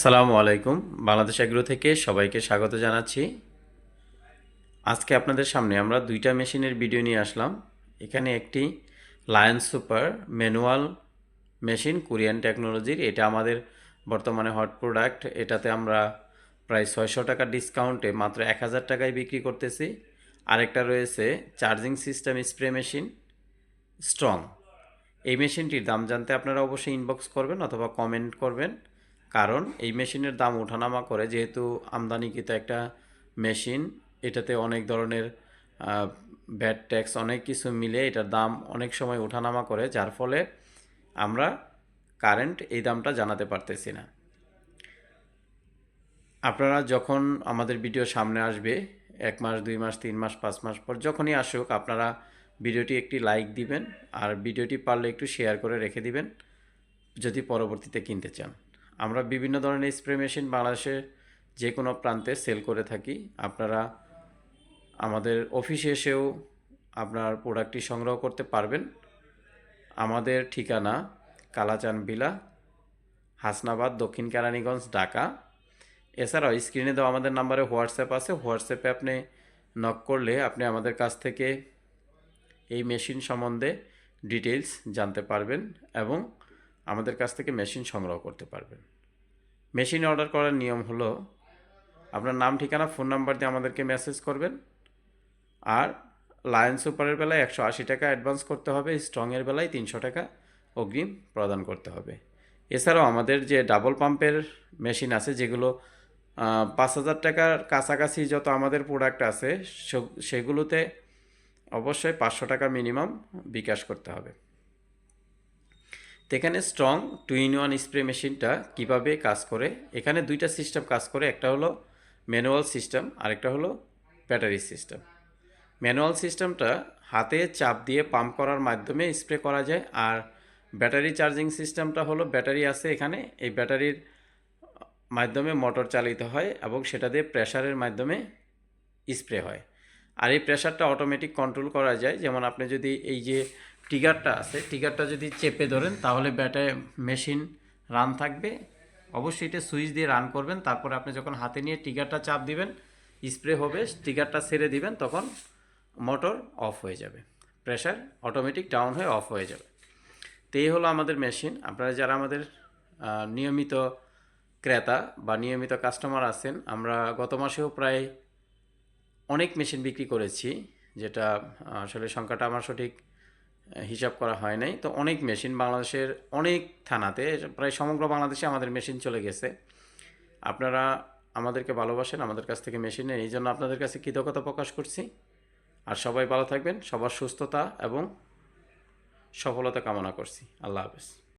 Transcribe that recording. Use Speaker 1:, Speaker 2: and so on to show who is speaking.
Speaker 1: আসসালামু আলাইকুম। বাংলাদেশ এগ্রো থেকে সবাইকে স্বাগত জানাচ্ছি। আজকে আপনাদের সামনে আমরা দুইটা মেশিনের ভিডিও নিয়ে আসলাম। এখানে একটি lion super manual machine Korean টেকনোলজির এটা আমাদের বর্তমানে হট প্রোডাক্ট এটাতে আমরা প্রায় ছয়শো টাকা ডিসকাউন্টে মাত্র এক হাজার টাকায় বিক্রি করতেছি। আরেকটা রয়েছে charging system spray machine strong এই মেশিনটির দাম জানতে আপনারা অবশ্যই ইনবক্স করবেন অথবা কমেন্ট করবেন। কারণ এই মেশিনের দাম ওঠানামা করে যেহেতু আমদানিকৃত একটা মেশিন, এটাতে অনেক ধরনের ব্যাড ট্যাক্স অনেক কিছু মিলে এটার দাম অনেক সময় ওঠানামা করে, যার ফলে আমরা কারেন্ট এই দামটা জানাতে পারতেছি না। আপনারা যখন আমাদের ভিডিও সামনে আসবে, এক মাস, দুই মাস, তিন মাস, পাঁচ মাস পর যখনই আসুক, আপনারা ভিডিওটি একটি লাইক দিবেন, আর ভিডিওটি পারলে একটু শেয়ার করে রেখে দিবেন, যদি পরবর্তীতে কিনতে চান। আমরা বিভিন্ন ধরনের স্প্রে মেশিন বাংলাদেশের যে কোনো প্রান্তে সেল করে থাকি। আপনারা আমাদের অফিসে এসেও আপনার প্রোডাক্টটি সংগ্রহ করতে পারবেন। আমাদের ঠিকানা কালাচান বিলা হাসনাবাদ, দক্ষিণ কেরানীগঞ্জ, ঢাকা। এছাড়াও স্ক্রিনে দেওয়া আমাদের নাম্বারে হোয়াটসঅ্যাপ আছে। হোয়াটসঅ্যাপে আপনি নক করলে আপনি আমাদের কাছ থেকে এই মেশিন সম্বন্ধে ডিটেলস জানতে পারবেন এবং আমাদের কাছ থেকে মেশিন সংগ্রহ করতে পারবেন। মেশিন অর্ডার করার নিয়ম হলো, আপনার নাম, ঠিকানা ফোন নাম্বার দিয়ে আমাদেরকে মেসেজ করবেন। আর লায়ন সুপারের বেলায় একশো আশি টাকা অ্যাডভান্স করতে হবে স্ট্রংয়ের বেলায় তিনশো টাকা অগ্রিম প্রদান করতে হবে। এছাড়াও আমাদের যে ডাবল পাম্পের মেশিন আছে, যেগুলো পাঁচ হাজার টাকার কাছাকাছি যত আমাদের প্রোডাক্ট আছে সেগুলোতে অবশ্যই পাঁচশো টাকা মিনিমাম বিকাশ করতে হবে। তো এখানে strong two in one spray মেশিনটা কীভাবে কাজ করে? এখানে দুইটা সিস্টেম কাজ করে, একটা হলো ম্যানুয়াল সিস্টেম আরেকটা হলো ব্যাটারি সিস্টেম ম্যানুয়াল সিস্টেমটা হাতে চাপ দিয়ে পাম্প করার মাধ্যমে স্প্রে করা যায়, আর ব্যাটারি চার্জিং সিস্টেমটা হলো ব্যাটারি আছে এখানে। এই ব্যাটারির মাধ্যমে মোটর চালিত হয় এবং সেটা দিয়ে প্রেসারের মাধ্যমে স্প্রে হয়। আর এই প্রেসারটা অটোমেটিক কন্ট্রোল করা যায়। যেমন আপনি যদি এই যে টিগারটা আছে, টিগারটা যদি চেপে ধরেন, তাহলে ব্যাটারি মেশিন রান থাকবে। অবশ্যই এটা সুইচ দিয়ে রান করবেন, তারপর আপনি যখন হাতে নিয়ে টিগারটা চাপ দিবেন, স্প্রে হবে, টিগারটা ছেড়ে দিবেন, তখন মোটর অফ হয়ে যাবে। প্রেশার অটোমেটিক ডাউন হয়ে অফ হয়ে যাবে। তো এই হলো আমাদের মেশিন। আপনারা যারা আমাদের নিয়মিত ক্রেতা বা নিয়মিত কাস্টমার আছেন, আমরা গত মাসেও প্রায় অনেক মেশিন বিক্রি করেছি, যেটা আসলে সংখ্যাটা আমার সঠিক হিসাব করা হয় নাই। তো অনেক মেশিন বাংলাদেশের অনেক থানাতে, প্রায় সমগ্র বাংলাদেশে আমাদের মেশিন চলে গেছে। আপনারা আমাদেরকে ভালোবাসেন, আমাদের কাছ থেকে মেশিন নেন। এই জন্য আপনাদের কাছে কৃতজ্ঞতা প্রকাশ করছি। আর সবাই ভালো থাকবেন, সবার সুস্থতা এবং সফলতা কামনা করছি। আল্লাহ হাফেজ।